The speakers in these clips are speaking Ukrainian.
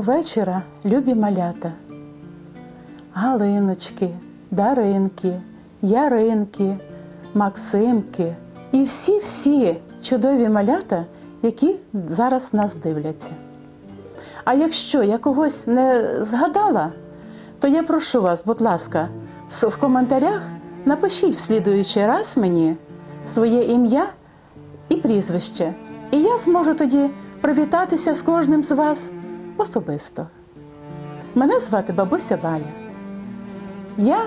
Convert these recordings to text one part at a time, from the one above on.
Доброго вечора, любі малята. Галиночки, Даринки, Яринки, Максимки і всі-всі чудові малята, які зараз нас дивляться. А якщо я когось не згадала, то я прошу вас, будь ласка, в коментарях напишіть в слідуючий раз мені своє ім'я і прізвище. І я зможу тоді привітатися з кожним з вас особисто. Мене звати бабуся Валя. Я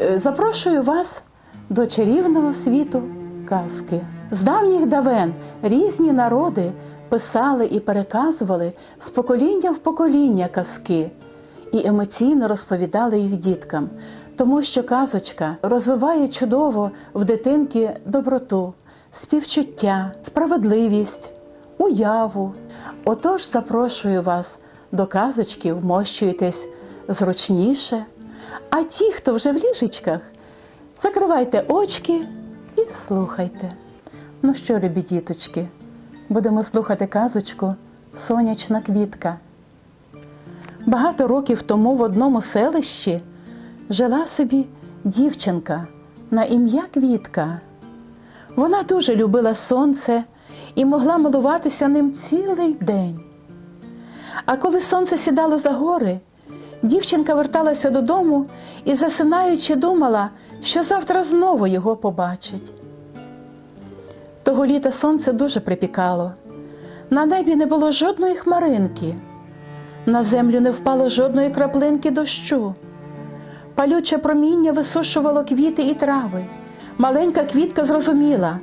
е, запрошую вас до чарівного світу казки. З давніх давен різні народи писали і переказували з покоління в покоління казки і емоційно розповідали їх діткам, тому що казочка розвиває чудово в дитинки доброту, співчуття, справедливість, уяву. Отож запрошую вас до казочки, вмощуйтесь зручніше. А ті, хто вже в ліжечках, закривайте очки і слухайте. Ну що, любі діточки, будемо слухати казочку Сонячна квітка. Багато років тому в одному селищі жила собі дівчинка на ім'я Квітка. Вона дуже любила сонце і могла милуватися ним цілий день. А коли сонце сідало за гори, дівчинка верталася додому і, засинаючи, думала, що завтра знову його побачить. Того літа сонце дуже припікало. На небі не було жодної хмаринки, на землю не впало жодної краплинки дощу. Палюче проміння висушувало квіти і трави. Маленька квітка зрозуміла,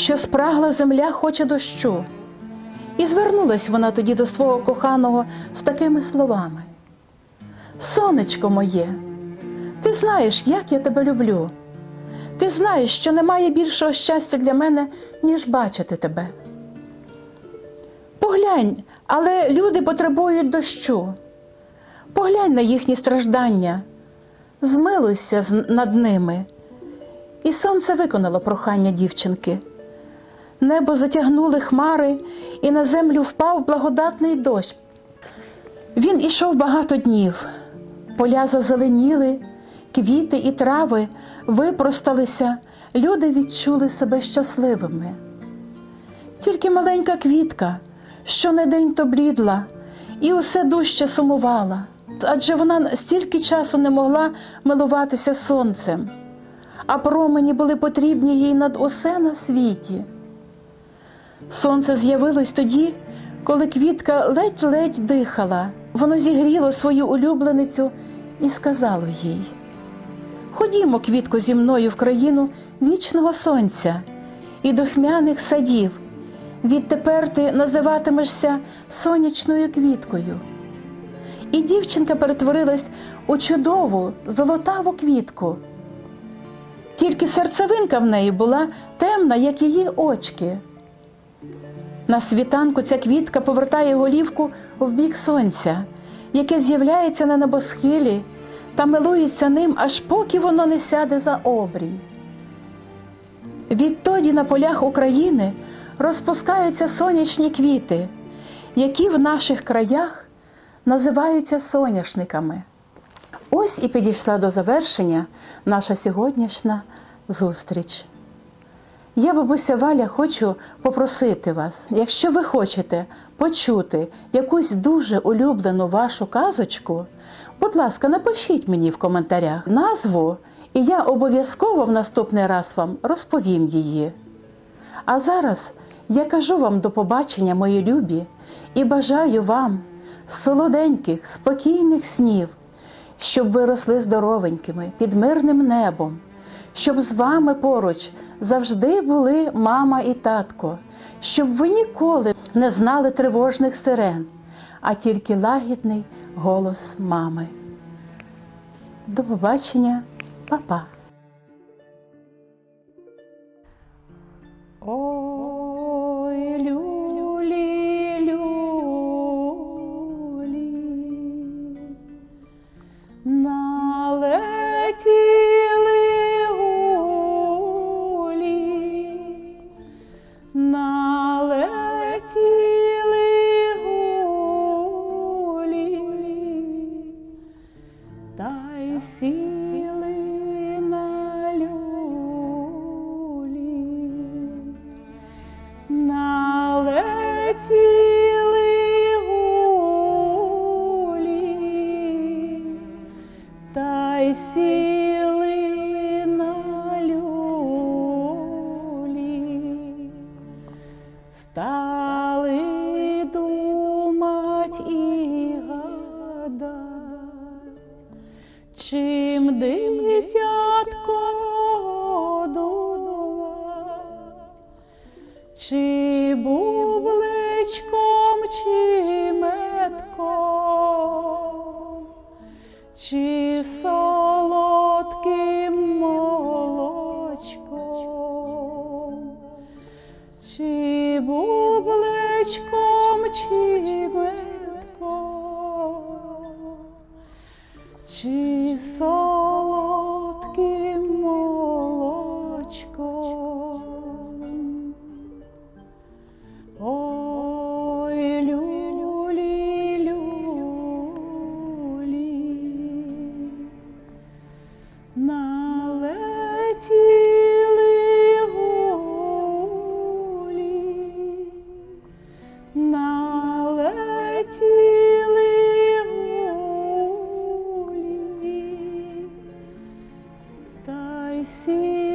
що спрагла земля хоче дощу. І звернулась вона тоді до свого коханого з такими словами: Сонечко моє, ти знаєш, як я тебе люблю. Ти знаєш, що немає більшого щастя для мене, ніж бачити тебе. Поглянь, але люди потребують дощу. Поглянь на їхні страждання, змилуйся над ними. І сонце виконало прохання дівчинки. Небо затягнули хмари, і на землю впав благодатний дощ. Він ішов багато днів. Поля зазеленіли, квіти і трави випросталися, люди відчули себе щасливими. Тільки маленька квітка, що не день то блідла, і усе дужче сумувала, адже вона стільки часу не могла милуватися сонцем, а промені були потрібні їй над усе на світі. Сонце з'явилось тоді, коли квітка ледь-ледь дихала. Воно зігріло свою улюбленицю і сказало їй: Ходімо, квітко, зі мною в країну вічного сонця і духмяних садів. Відтепер ти називатимешся сонячною квіткою. І дівчинка перетворилась у чудову золотаву квітку. Тільки серцевинка в неї була темна, як її очки. На світанку ця квітка повертає голівку в бік сонця, яке з'являється на небосхилі та милується ним, аж поки воно не сяде за обрій. Відтоді на полях України розпускаються сонячні квіти, які в наших краях називаються соняшниками. Ось і підійшла до завершення наша сьогоднішня зустріч. Я, бабуся Валя, хочу попросити вас, якщо ви хочете почути якусь дуже улюблену вашу казочку, будь ласка, напишіть мені в коментарях назву, і я обов'язково в наступний раз вам розповім її. А зараз я кажу вам до побачення, мої любі, і бажаю вам солоденьких, спокійних снів, щоб ви росли здоровенькими під мирним небом, щоб з вами поруч завжди були мама і татко, щоб ви ніколи не знали тривожних сирен, а тільки лагідний голос мами. До побачення, па-па. Ой, sim. Чим дитятко годувать, чи бубличком, чи метком, чи солодким молочком, чи бубличком, чи метком, чи солодким sim.